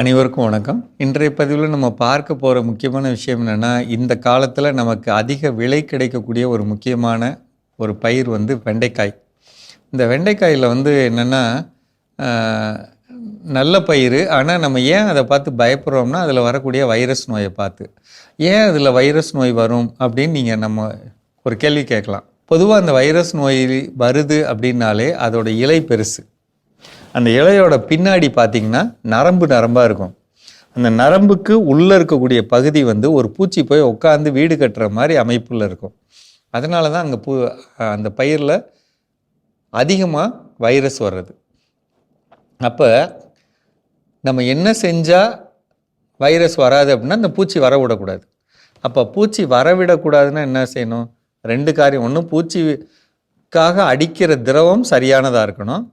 அனைவருக்கும் வணக்கம். இன்றைய பதிவில் நம்ம பார்க்க போகிற முக்கியமான விஷயம் என்னென்னா இந்த காலத்தில் நமக்கு அதிக விலை கிடைக்கக்கூடிய ஒரு முக்கியமான ஒரு பயிர் வந்து வெண்டைக்காய். இந்த வெண்டைக்காயில் வந்து என்னென்னா நல்ல பயிர் ஆனால் நம்ம ஏன் அதை பார்த்து பயப்படுறோம்னா அதில் வரக்கூடிய வைரஸ் நோயை பார்த்து. ஏன் அதில் வைரஸ் நோய் வரும் அப்படின்னு நீங்கள் நம்ம ஒரு கேள்வி கேட்கலாம். பொதுவாக அந்த வைரஸ் நோய் வருது அப்படின்னாலே அதோடய இலை பெருசு. அந்த இலையோட பின்னாடி பார்த்தீங்கன்னா நரம்பு நரம்பாக இருக்கும். அந்த நரம்புக்கு உள்ளே இருக்கக்கூடிய பகுதி வந்து ஒரு பூச்சி போய் உட்காந்து வீடு கட்டுற மாதிரி அமைப்பில் இருக்கும். அதனால தான் அங்கே பூ அந்த பயிரில் அதிகமாக வைரஸ் வர்றது. அப்போ நம்ம என்ன செஞ்சால் வைரஸ் வராது அப்படின்னா அந்த பூச்சி வர விடக்கூடாது. அப்போ பூச்சி வரவிடக்கூடாதுன்னா என்ன செய்யணும்? ரெண்டு காரியம். ஒன்று பூச்சிக்காக அடிக்கிற திரவம் சரியானதாக இருக்கணும்.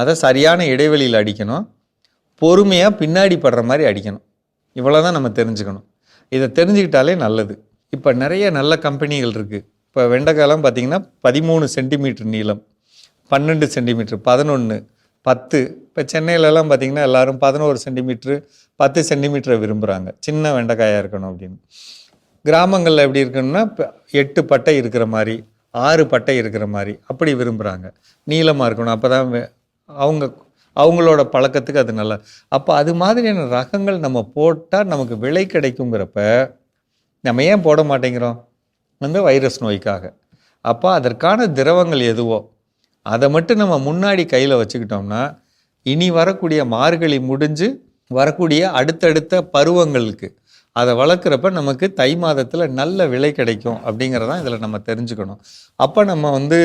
அதை சரியான இடைவெளியில் அடிக்கணும். பொறுமையாக பின்னாடி படுற மாதிரி அடிக்கணும். இவ்வளோ தான் நம்ம தெரிஞ்சுக்கணும். இதை தெரிஞ்சுக்கிட்டாலே நல்லது. இப்போ நிறைய நல்ல கம்பெனிகள் இருக்குது இப்போ வெண்டைக்காயெலாம் பார்த்திங்கன்னா பதிமூணு சென்டிமீட்டர் நீளம் பன்னெண்டு சென்டிமீட்டர் பதினொன்று பத்து. இப்போ சென்னையிலலாம் பார்த்திங்கன்னா எல்லோரும் பதினோரு சென்டிமீட்ரு பத்து சென்டிமீட்டரை விரும்புகிறாங்க சின்ன வெண்டைக்காயாக இருக்கணும் அப்படின்னு. கிராமங்களில் எப்படி இருக்கணும்னா இப்போ எட்டு பட்டை இருக்கிற மாதிரி ஆறு பட்டை இருக்கிற மாதிரி அப்படி விரும்புகிறாங்க நீளமாக இருக்கணும். அப்போ தான் அவங்க அவங்களோட பழக்கத்துக்கு அது நல்லா. அப்போ அது மாதிரியான ரகங்கள் நம்ம போட்டால் நமக்கு விலை கிடைக்குங்கிறப்ப நம்ம ஏன் போட மாட்டேங்கிறோம்? வந்து வைரஸ் நோய்க்காக. அப்போ அதற்கான திரவங்கள் எதுவோ அதை மட்டும் நம்ம முன்னாடி கையில் வச்சுக்கிட்டோம்னா இனி வரக்கூடிய மார்கழி முடிஞ்சு வரக்கூடிய அடுத்தடுத்த பருவங்களுக்கு அதை வளர்க்குறப்ப நமக்கு தை மாதத்தில் நல்ல விலை கிடைக்கும் அப்படிங்கிறதான் இதில் நம்ம தெரிஞ்சுக்கணும். அப்போ நம்ம வந்து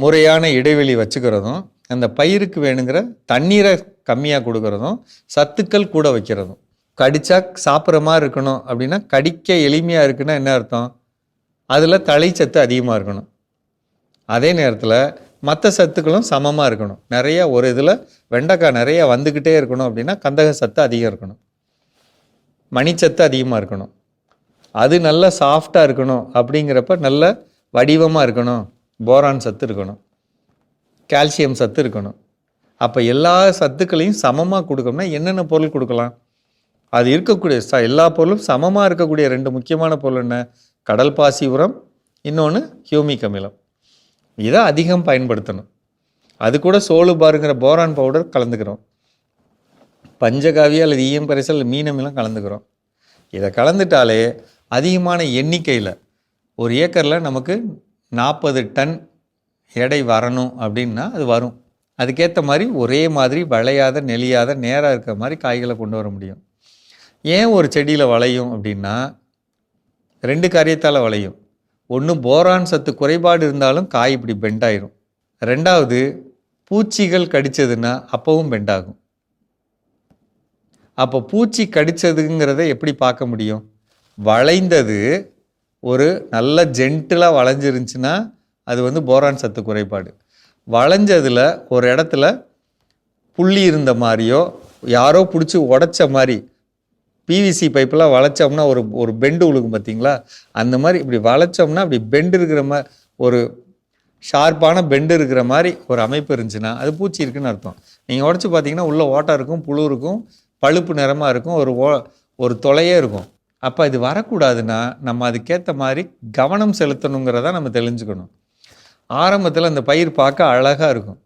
முறையான இடைவெளி வச்சுக்கிறதும் அந்த பயிருக்கு வேணுங்கிற தண்ணீரை கம்மியாக கொடுக்கறதும் சத்துக்கள் கூட வைக்கிறதும். கடித்தா சாப்பிட்ற மாதிரி இருக்கணும் அப்படின்னா கடிக்க எளிமையாக இருக்குன்னா என்ன அர்த்தம்? அதில் தழைச்சத்து அதிகமாக இருக்கணும். அதே நேரத்தில் மற்ற சத்துக்களும் சமமாக இருக்கணும். நிறையா ஒரு இதில் வெண்டைக்காய் நிறைய வந்துக்கிட்டே இருக்கணும் அப்படின்னா கந்தக சத்து அதிகம் இருக்கணும். மணிச்சத்து அதிகமாக இருக்கணும். அது நல்ல சாஃப்டாக இருக்கணும் அப்படிங்கிறப்ப நல்ல வடிவமாக இருக்கணும். போரான் சத்து இருக்கணும். கால்சியம் சத்து இருக்கணும். அப்போ எல்லா சத்துக்களையும் சமமாக கொடுக்கணும்னா என்னென்ன பொருள் கொடுக்கலாம்? அது இருக்கக்கூடிய ச எல்லா பொருளும் சமமாக இருக்கக்கூடிய ரெண்டு முக்கியமான பொருள் என்ன? கடல் பாசி உரம் இன்னொன்று ஹியூமிக் அமிலம். இதை அதிகம் பயன்படுத்தணும். அது கூட சோளு பாருங்கிற போரான் பவுடர் கலந்துக்கிறோம். பஞ்சகாவியம் அல்லது ஈயம் பரிசல் மீனமிலாம் கலந்துக்கிறோம். இதை கலந்துட்டாலே அதிகமான எண்ணிக்கையில் ஒரு ஏக்கரில் நமக்கு நாற்பது டன் எடை வரணும் அப்படின்னா அது வரும். அதுக்கேற்ற மாதிரி ஒரே மாதிரி வளையாத நெளியாத நேராக இருக்கிற மாதிரி காய்களை கொண்டு வர முடியும். ஏன் ஒரு செடியில் வளையும் அப்படின்னா ரெண்டு காரியத்தால் வளையும். ஒன்று போரான் சத்து குறைபாடு இருந்தாலும் காய் இப்படி பெண்ட் ஆயிரும். ரெண்டாவது பூச்சிகள் கடித்ததுன்னா அப்பவும் பெண்ட் ஆகும். அப்போ பூச்சி கடித்ததுங்கிறத எப்படி பார்க்க முடியும்? வளைந்தது ஒரு நல்ல ஜென்டிலாக வளைஞ்சிருந்துச்சுன்னா அது வந்து போரான் சத்து குறைபாடு. வளைஞ்சதில் ஒரு இடத்துல புள்ளி இருந்த மாதிரியோ யாரோ பிடிச்சி உடைச்ச மாதிரி பிவிசி பைப்பெலாம் வளைச்சோம்னா ஒரு ஒரு பெண்டு உழுகும் பார்த்தீங்களா? அந்த மாதிரி இப்படி வளைச்சோம்னா அப்படி பெண்டு இருக்கிற மாதிரி ஒரு ஷார்ப்பான பெண்டு இருக்கிற மாதிரி ஒரு அமைப்பு இருந்துச்சுன்னா அது பூச்சி இருக்குன்னு அர்த்தம். நீங்கள் உடச்சி பார்த்தீங்கன்னா உள்ளே ஓட்டம் இருக்கும் புழு இருக்கும் பழுப்பு நிறமாக இருக்கும் ஒரு ஓ ஒரு தொலையே இருக்கும். அப்போ இது வரக்கூடாதுன்னா நம்ம அதுக்கேற்ற மாதிரி கவனம் செலுத்தணுங்கிறத நம்ம தெரிஞ்சுக்கணும் ஆரம்பத்தில் அந்த பயிர் பார்க்க அழகாக இருக்கும்.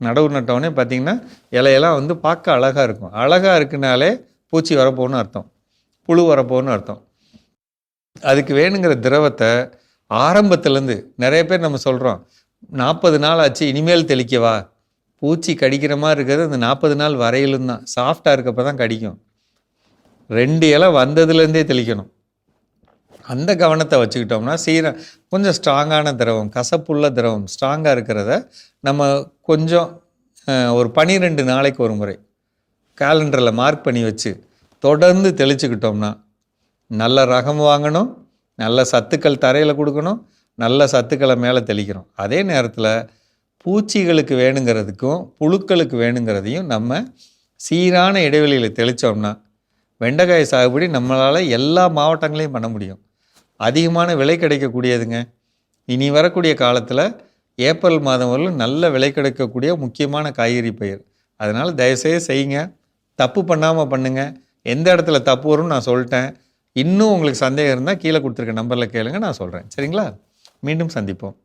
நடவு நட்டவுடனே பார்த்தீங்கன்னா இலையெல்லாம் வந்து பார்க்க அழகாக இருக்கும். அழகாக இருக்குனாலே பூச்சி வரப்போன்னு அர்த்தம். புழு வரப்போன்னு அர்த்தம். அதுக்கு வேணுங்கிற திரவத்தை ஆரம்பத்துலேருந்து நிறைய பேர் நம்ம சொல்கிறோம் நாற்பது நாள் ஆச்சு இனிமேல் தெளிக்கவா? பூச்சி கடிக்கிற மாதிரி இருக்கிறது அந்த நாற்பது நாள் வரையிலும் தான். சாஃப்டாக இருக்கப்போ தான் கடிக்கும். ரெண்டு இலை வந்ததுலேருந்தே தெளிக்கணும். அந்த கவனத்தை வச்சுக்கிட்டோம்னா சீர கொஞ்சம் ஸ்ட்ராங்கான திரவம் கசப்புள்ள திரவம் ஸ்ட்ராங்காக இருக்கிறத நம்ம கொஞ்சம் ஒரு பனிரெண்டு நாளைக்கு ஒரு முறை கேலண்டரில் மார்க் பண்ணி வச்சு தொடர்ந்து தெளிச்சுக்கிட்டோம்னா நல்ல ரகம் வாங்கணும் நல்ல சத்துக்கள் தரையில் கொடுக்கணும் நல்ல சத்துக்களை மேலே தெளிக்கிறோம். அதே நேரத்தில் பூச்சிகளுக்கு வேணுங்கிறதுக்கும் புழுக்களுக்கு வேணுங்கிறதையும் நம்ம சீரான இடைவெளியில் தெளித்தோம்னா வெண்டைக்காய் சாகுபடி நம்மளால் எல்லா மாவட்டங்களையும் பண்ண முடியும். அதிகமான விலை கிடைக்கக்கூடியதுங்க. இனி வரக்கூடிய காலத்தில் ஏப்ரல் மாதம் வரலும் நல்ல விலை கிடைக்கக்கூடிய முக்கியமான காய்கறி பயிர். அதனால் தயவுசெய்து செய்யுங்க. தப்பு பண்ணாமல் பண்ணுங்கள் எந்த இடத்துல தப்பு வரும்னு நான் சொல்லிட்டேன். இன்னும் உங்களுக்கு சந்தேகம் இருந்தால் கீழே கொடுத்துருக்க நம்பரில் கேளுங்க நான் சொல்கிறேன் சரிங்களா? மீண்டும் சந்திப்போம்.